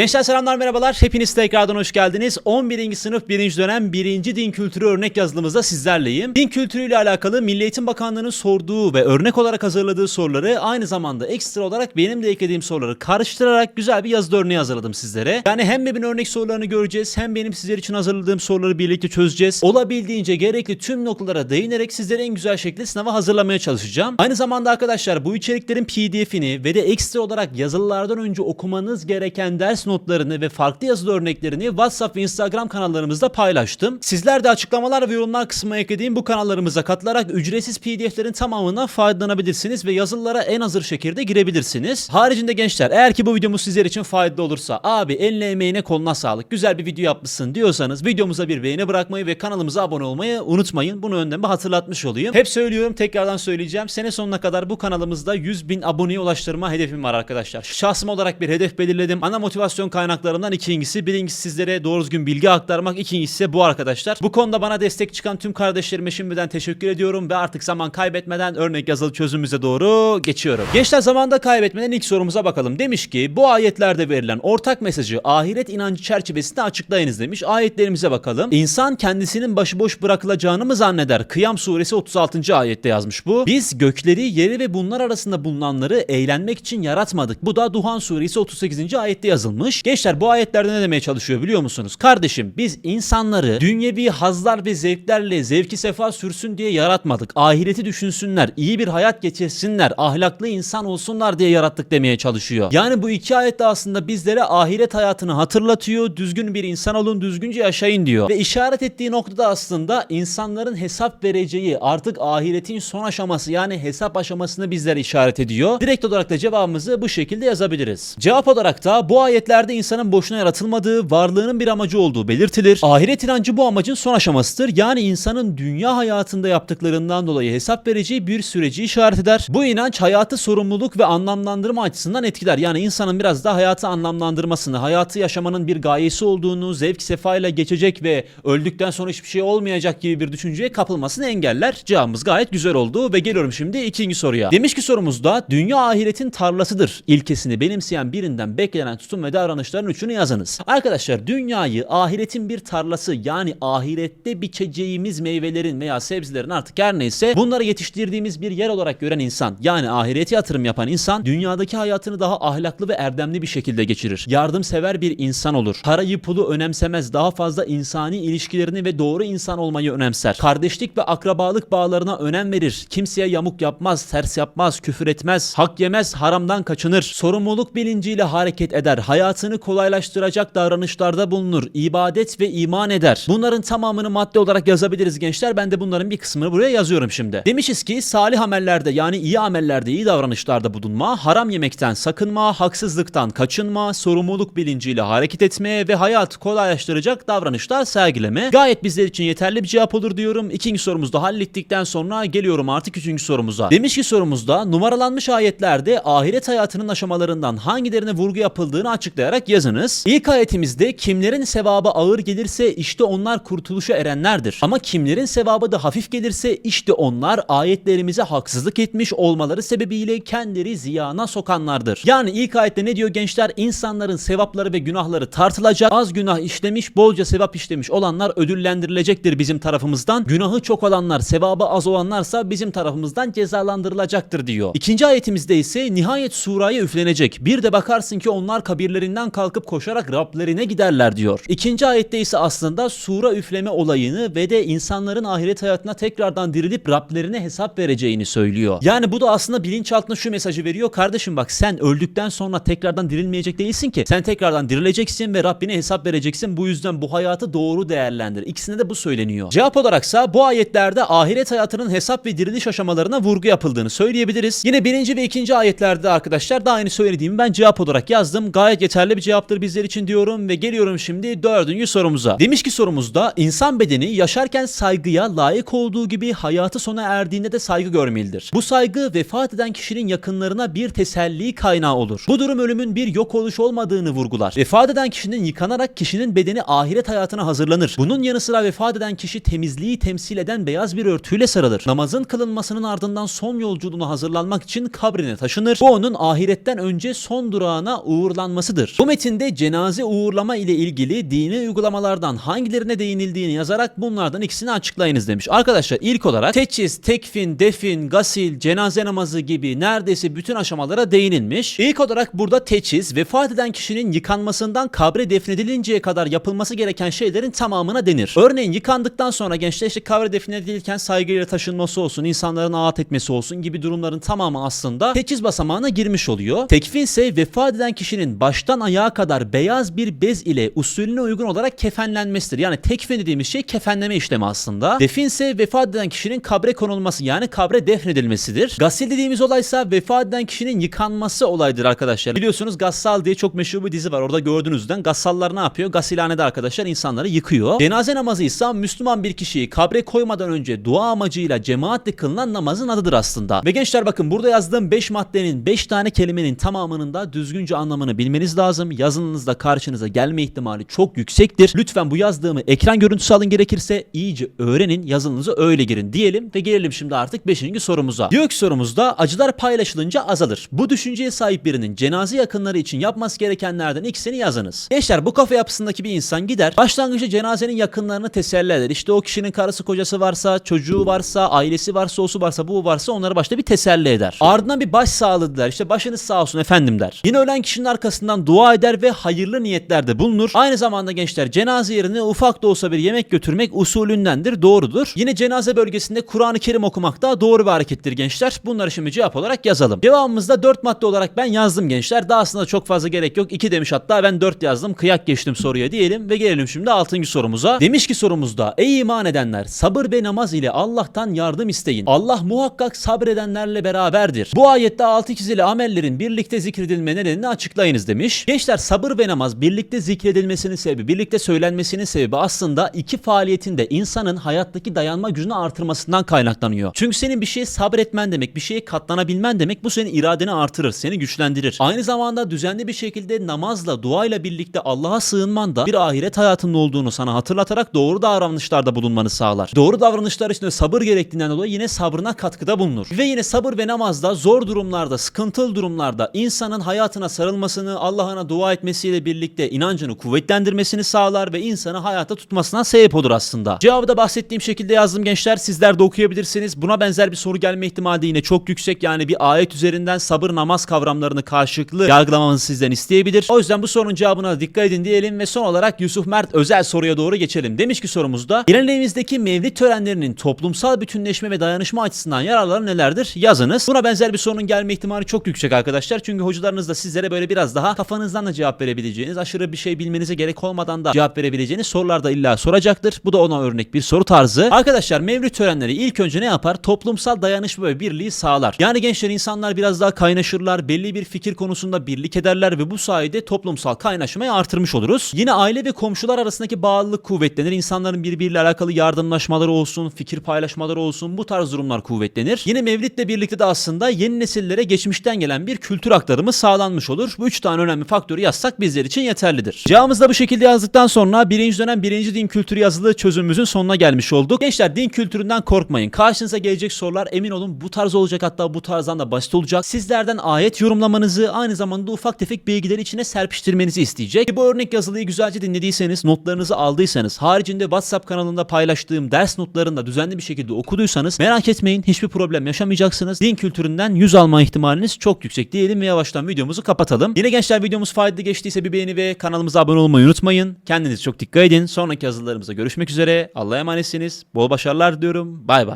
Gençler selamlar merhabalar. Hepiniz tekrardan hoş geldiniz. 11. sınıf 1. dönem 1. din kültürü örnek yazılımızda sizlerleyim. Din kültürüyle alakalı Milli Eğitim Bakanlığı'nın sorduğu ve örnek olarak hazırladığı soruları aynı zamanda ekstra olarak benim de eklediğim soruları karıştırarak güzel bir yazılı örneği hazırladım sizlere. Yani hem BEB'in örnek sorularını göreceğiz hem benim sizler için hazırladığım soruları birlikte çözeceğiz. Olabildiğince gerekli tüm noktalara değinerek sizlere en güzel şekilde sınava hazırlamaya çalışacağım. Aynı zamanda arkadaşlar bu içeriklerin PDF'ini ve de ekstra olarak yazılılardan önce okumanız gereken ders notlarını ve farklı yazılı örneklerini WhatsApp ve Instagram kanallarımızda paylaştım. Sizler de açıklamalar ve yorumlar kısmına eklediğim bu kanallarımıza katılarak ücretsiz PDF'lerin tamamından faydalanabilirsiniz ve yazılılara en hazır şekilde girebilirsiniz. Haricinde gençler eğer ki bu videomuz sizler için faydalı olursa abi eline emeğine koluna sağlık güzel bir video yapmışsın diyorsanız videomuza bir beğeni bırakmayı ve kanalımıza abone olmayı unutmayın. Bunu önden bir hatırlatmış olayım. Hep söylüyorum tekrardan söyleyeceğim. Sene sonuna kadar bu kanalımızda 100 bin aboneye ulaştırma hedefim var arkadaşlar. Şahsım olarak bir hedef belirledim. Ana motivasyon kaynaklarından ikincisi. Birincisi sizlere doğru düzgün bilgi aktarmak. ikincisi ise bu arkadaşlar. Bu konuda bana destek çıkan tüm kardeşlerime şimdiden teşekkür ediyorum ve artık zaman kaybetmeden örnek yazılı çözümümüze doğru geçiyorum. Gençler zamanda kaybetmeden ilk sorumuza bakalım. Demiş ki bu ayetlerde verilen ortak mesajı ahiret inancı çerçevesinde açıklayınız demiş. Ayetlerimize bakalım. İnsan kendisinin başıboş bırakılacağını mı zanneder? Kıyam suresi 36. ayette yazmış bu. Biz gökleri, yeri ve bunlar arasında bulunanları eğlenmek için yaratmadık. Bu da Duhan suresi 38. ayette yazılmış. Gençler bu ayetlerde ne demeye çalışıyor biliyor musunuz? Kardeşim biz insanları dünyevi hazlar ve zevklerle zevki sefa sürsün diye yaratmadık. Ahireti düşünsünler, iyi bir hayat geçirsinler, ahlaklı insan olsunlar diye yarattık demeye çalışıyor. Yani bu iki ayette aslında bizlere ahiret hayatını hatırlatıyor. Düzgün bir insan olun, düzgünce yaşayın diyor. Ve işaret ettiği noktada aslında insanların hesap vereceği artık ahiretin son aşaması yani hesap aşamasını bizlere işaret ediyor. Direkt olarak da cevabımızı bu şekilde yazabiliriz. Cevap olarak da bu ayetlerde insanın boşuna yaratılmadığı, varlığının bir amacı olduğu belirtilir. Ahiret inancı bu amacın son aşamasıdır. Yani insanın dünya hayatında yaptıklarından dolayı hesap vereceği bir süreci işaret eder. Bu inanç hayatı sorumluluk ve anlamlandırma açısından etkiler. Yani insanın biraz da hayatı anlamlandırmasını, hayatı yaşamanın bir gayesi olduğunu, zevk sefayla geçecek ve öldükten sonra hiçbir şey olmayacak gibi bir düşünceye kapılmasını engeller. Cevabımız gayet güzel oldu ve geliyorum şimdi ikinci soruya. Demiş ki sorumuzda dünya ahiretin tarlasıdır ilkesini benimseyen birinden beklenen tutum ve davranışların üçünü yazınız. Arkadaşlar dünyayı ahiretin bir tarlası yani ahirette biçeceğimiz meyvelerin veya sebzelerin artık her neyse bunları yetiştirdiğimiz bir yer olarak gören insan yani ahirete yatırım yapan insan dünyadaki hayatını daha ahlaklı ve erdemli bir şekilde geçirir. Yardımsever bir insan olur. Parayı pulu önemsemez daha fazla insani ilişkilerini ve doğru insan olmayı önemser. Kardeşlik ve akrabalık bağlarına önem verir. Kimseye yamuk yapmaz, ters yapmaz, küfür etmez, hak yemez, haramdan kaçınır. Sorumluluk bilinciyle hareket eder. Hayatını kolaylaştıracak davranışlarda bulunur. ibadet ve iman eder. Bunların tamamını madde olarak yazabiliriz gençler. Ben de bunların bir kısmını buraya yazıyorum şimdi. Demişiz ki salih amellerde yani iyi amellerde, iyi davranışlarda bulunma, haram yemekten sakınma, haksızlıktan kaçınma, sorumluluk bilinciyle hareket etmeye ve hayatı kolaylaştıracak davranışlar sergileme. Gayet bizler için yeterli bir cevap olur diyorum. İkinci sorumuzu da hallettikten sonra geliyorum artık üçüncü sorumuza. Demiş ki sorumuzda numaralanmış ayetlerde ahiret hayatının aşamalarından hangilerine vurgu yapıldığını açıklayarak yazınız. İlk ayetimizde kimlerin sevabı ağır gelirse işte onlar kurtuluşa erenlerdir. Ama kimlerin sevabı da hafif gelirse işte onlar ayetlerimize haksızlık etmiş olmaları sebebiyle kendileri ziyana sokanlardır. Yani ilk ayette ne diyor gençler? İnsanların sevapları ve günahları tartılacak. Az günah işlemiş, bolca sevap işlemiş olanlar ödüllendirilecektir bizim tarafımızdan. Günahı çok olanlar, sevabı az olanlarsa bizim tarafımızdan cezalandırılacaktır diyor. İkinci ayetimizde ise nihayet suraya üflenecek. Bir de bakarsın ki onlar kabirlerinden kalkıp koşarak Rablerine giderler diyor. İkinci ayette ise aslında sura üfleme olayını ve de insanların ahiret hayatına tekrardan dirilip Rablerine hesap vereceğini söylüyor. Yani bu da aslında bilinçaltına şu mesajı veriyor. Kardeşim bak sen öldükten sonra tekrardan dirilmeyecek değilsin ki. Sen tekrardan dirileceksin ve Rabbine hesap vereceksin. Bu yüzden bu hayatı doğru değerlendir. İkisinde de bu söyleniyor. Cevap olaraksa bu ayetlerde ahiret hayatının hesap ve diriliş aşamalarına vurgu yapıldığını söyleyebiliriz. Yine birinci ve ikinci ayetlerde arkadaşlar daha aynı söylediğimi ben cevap olarak yazdım. Gayet yeterli bir cevaptır bizler için diyorum ve geliyorum şimdi dördüncü sorumuza. Demiş ki sorumuzda insan bedeni yaşarken saygıya layık olduğu gibi hayatı sona erdiğinde de saygı görmelidir. Bu saygı vefat eden kişinin yakınlarına bir teselli kaynağı olur. Bu durum ölümün bir yok oluş olmadığını vurgular. Vefat eden kişinin yıkanarak kişinin bedeni ahiret hayatına hazırlanır. Bunun yanı sıra vefat eden kişi temizliği temsil eden beyaz bir örtüyle sarılır. Namazın kılınmasının ardından son yolculuğuna hazırlanmak için kabrine taşınır. Bu onun ahiretten önce son durağına uğurlanmasıdır. Yazılmıştır. Bu metinde cenaze uğurlama ile ilgili dini uygulamalardan hangilerine değinildiğini yazarak bunlardan ikisini açıklayınız demiş. Arkadaşlar ilk olarak teçhiz, tekfin, defin, gasil, cenaze namazı gibi neredeyse bütün aşamalara değinilmiş. İlk olarak burada teçhiz, vefat eden kişinin yıkanmasından kabre defnedilinceye kadar yapılması gereken şeylerin tamamına denir. Örneğin yıkandıktan sonra gençler işte kabre defnedilirken saygıyla taşınması olsun, insanların ağat etmesi olsun gibi durumların tamamı aslında teçhiz basamağına girmiş oluyor. Tekfin ise vefat eden kişinin baştan ayağa kadar beyaz bir bez ile usulüne uygun olarak kefenlenmesidir. Yani tekfin dediğimiz şey kefenleme işlemi aslında. Defin ise vefat eden kişinin kabre konulması yani kabre defnedilmesidir. Gasil dediğimiz olaysa vefat eden kişinin yıkanması olaydır arkadaşlar. Biliyorsunuz Gassal diye çok meşhur bir dizi var. Orada gördüğünüzden Gassallar ne yapıyor? Gasilhanede arkadaşlar insanları yıkıyor. Cenaze namazı ise Müslüman bir kişiyi kabre koymadan önce dua amacıyla cemaatle kılınan namazın adıdır aslında. Ve gençler bakın burada yazdığım 5 maddenin 5 tane kelimenin tamamının da düzgünce anlamını bilmeniz lazım. Yazınızda karşınıza gelme ihtimali çok yüksektir. Lütfen bu yazdığımı ekran görüntüsü alın gerekirse iyice öğrenin yazınızı öyle girin diyelim ve gelelim şimdi artık 5. sorumuza. Diyor ki sorumuzda acılar paylaşılınca azalır. Bu düşünceye sahip birinin cenaze yakınları için yapması gerekenlerden ikisini yazınız. Gençler bu kafa yapısındaki bir insan gider başlangıçta cenazenin yakınlarını teselli eder. İşte o kişinin karısı kocası varsa, çocuğu varsa, ailesi varsa, osu varsa, bu varsa onları başta bir teselli eder. Ardından bir baş sağlığı der. İşte başınız sağ olsun efendim der. Yine ölen kişinin arkasından dua eder ve hayırlı niyetlerde bulunur. Aynı zamanda gençler cenaze yerine ufak da olsa bir yemek götürmek usulündendir, doğrudur. Yine cenaze bölgesinde Kur'an-ı Kerim okumak da doğru bir harekettir gençler. Bunları şimdi cevap olarak yazalım. Cevabımızda 4 madde olarak ben yazdım gençler. Daha aslında çok fazla gerek yok. 2 demiş hatta ben 4 yazdım. Kıyak geçtim soruya diyelim ve gelelim şimdi 6. sorumuza. Demiş ki sorumuzda ey iman edenler sabır ve namaz ile Allah'tan yardım isteyin. Allah muhakkak sabredenlerle beraberdir. Bu ayette altı çizili amellerin birlikte zikredilme nedenini açıklayınız demiş. Gençler sabır ve namaz birlikte zikredilmesinin sebebi, birlikte söylenmesinin sebebi aslında iki faaliyetin de insanın hayattaki dayanma gücünü artırmasından kaynaklanıyor. Çünkü senin bir şeye sabretmen demek, bir şeye katlanabilmen demek bu senin iradeni artırır, seni güçlendirir. Aynı zamanda düzenli bir şekilde namazla, duayla birlikte Allah'a sığınman da bir ahiret hayatının olduğunu sana hatırlatarak doğru davranışlarda bulunmanı sağlar. Doğru davranışlar için de sabır gerektiğinden dolayı yine sabrına katkıda bulunur. Ve yine sabır ve namazda zor durumlarda, sıkıntılı durumlarda insanın hayatına sarılmasını, Allah'ına dua etmesiyle birlikte inancını kuvvetlendirmesini sağlar ve insanı hayatta tutmasına sebep olur aslında. Cevabı da bahsettiğim şekilde yazdım gençler. Sizler de okuyabilirsiniz. Buna benzer bir soru gelme ihtimali yine çok yüksek. Yani bir ayet üzerinden sabır namaz kavramlarını karşılıklı yargılamamızı sizden isteyebilir. O yüzden bu sorunun cevabına dikkat edin diyelim ve son olarak Yusuf Mert özel soruya doğru geçelim. Demiş ki sorumuzda geleneğimizdeki mevlid törenlerinin toplumsal bütünleşme ve dayanışma açısından yararları nelerdir? Yazınız. Buna benzer bir sorunun gelme ihtimali çok yüksek arkadaşlar. Çünkü hocalarınız da sizlere böyle biraz daha kafanızdan da cevap verebileceğiniz, aşırı bir şey bilmenize gerek olmadan da cevap verebileceğiniz sorular da illa soracaktır. Bu da ona örnek bir soru tarzı. Arkadaşlar mevlüt törenleri ilk önce ne yapar? Toplumsal dayanışma ve birliği sağlar. Yani gençler insanlar biraz daha kaynaşırlar, belli bir fikir konusunda birlik ederler ve bu sayede toplumsal kaynaşmayı artırmış oluruz. Yine aile ve komşular arasındaki bağlılık kuvvetlenir. İnsanların birbiriyle alakalı yardımlaşmaları olsun, fikir paylaşmaları olsun bu tarz durumlar kuvvetlenir. Yine mevlitle birlikte de aslında yeni nesillere geçmişten gelen bir kültür aktarımı sağlanmış olur. Bu üç tane önemli faktörü yazsak bizler için yeterlidir. Cevabımızı bu şekilde yazdıktan sonra birinci dönem birinci din kültürü yazılı çözümümüzün sonuna gelmiş olduk. Gençler din kültüründen korkmayın. Karşınıza gelecek sorular emin olun bu tarz olacak hatta bu tarzdan da basit olacak. Sizlerden ayet yorumlamanızı aynı zamanda ufak tefek bilgileri içine serpiştirmenizi isteyecek. Bu örnek yazılıyı güzelce dinlediyseniz, notlarınızı aldıysanız, haricinde WhatsApp kanalında paylaştığım ders notlarını da düzenli bir şekilde okuduysanız merak etmeyin hiçbir problem yaşamayacaksınız. Din kültüründen 100 alma ihtimaliniz çok yüksek diyelim ve yavaştan videomuzu kapatalım. Yine gençler videomuz faydalı geçtiyse bir beğeni ve kanalımıza abone olmayı unutmayın. Kendinize çok dikkat edin. Sonraki yazılarımızda görüşmek üzere. Allah'a emanetsiniz. Bol başarılar diliyorum. Bay bay.